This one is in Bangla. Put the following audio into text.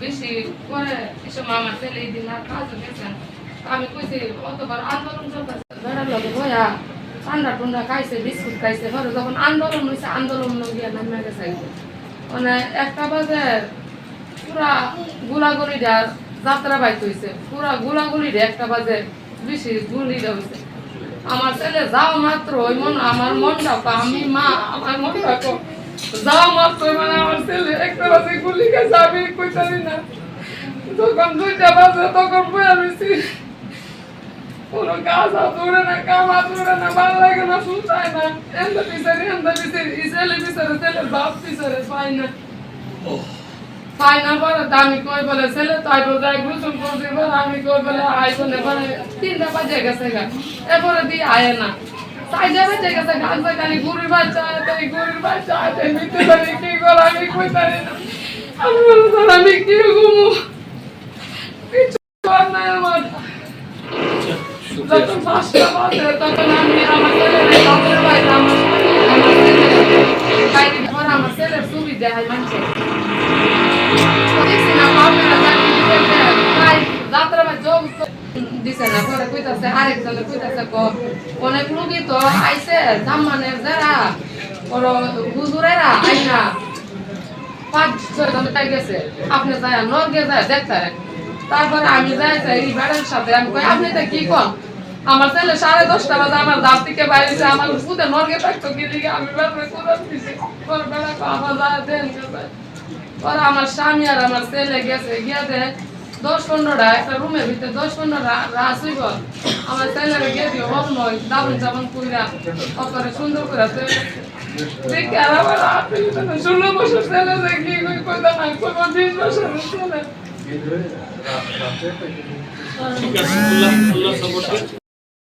বেশি পরে এই আমার ছেলে দিন আর কাজ গেছেন আমি কইছি আন্দোলন চলতেছে, বেড়ার টুন্ডা খাইছে, বিস্কুট খাইছে। পরে যখন আন্দোলন হয়েছে আন্দোলন গিয়া নামে মানে একটা বাজে পুরা গুলাগুলিটা যাত্রা বাইতে হয়েছে পুরা গুলাগুলিটা একটা বাজে বেশি গুলিটা হয়েছে আমার ছেলে যাও মাত্র ওই মন আমার মনটা আমি মা, আমার মনটা তো যাও মাত্র মানে আমার ছেলে একটা বাজে গুলি গেছে আমি কইতারি না। যখন দুইটা বাজে তখন কোনো কাজ হাত উড়ে না কাম হাত উড়ে না ভালো লাগে না শুনতাই না এন্দা পিছারে এন্দা পিছারে এই ছেলে পিছারে ছেলে বাপ পিছারে পাই না পাই না বলে তো আমি কই বলে ছেলে তাই বলে যাই গোসল করছি বলে আমি কই বলে আই বলে বলে তিনটা বাজে গেছে গা এরপরে দিয়ে আয় না সাইডে বাজে গেছে গান খালি গুড়ির বাচ্চা আছে গুড়ির বাচ্চা আছে মিটে পারি কি করে আমি কই পারি না আমি বলে স্যার আমি যখন পাঁচটা বাজে তখন ঘর না বাপেরা যে প্রায় যাত্রা বা যোগ দিছে না পরে কইতাছে আরেকজনে কইতাছে ক অনেক লোকই তো আইনা পাঁচ ছয় জন তাই গেছে আপনি যাই নগে যায় দেখতে তারপরে আমি যাই এই বেড়ার সাথে আমি কই আপনি তো কি কন আমার ছেলে সাড়ে দশটা বাজে আমার দাঁত থেকে বাইরেছে আমার পুতে নর্গে থাকতো, কি দিকে আমি আমার গেছে স্বামী আর আমার ছেলে গেছে গিয়াতে দশ পনেরোটা, একটা রুমের ভিতরে দশ পনেরোটা রাস হইব আমার ছেলেরে দিও হল নয় দাবন চাবন কইরা অপরে সুন্দর করে দেখে ঠিক আছে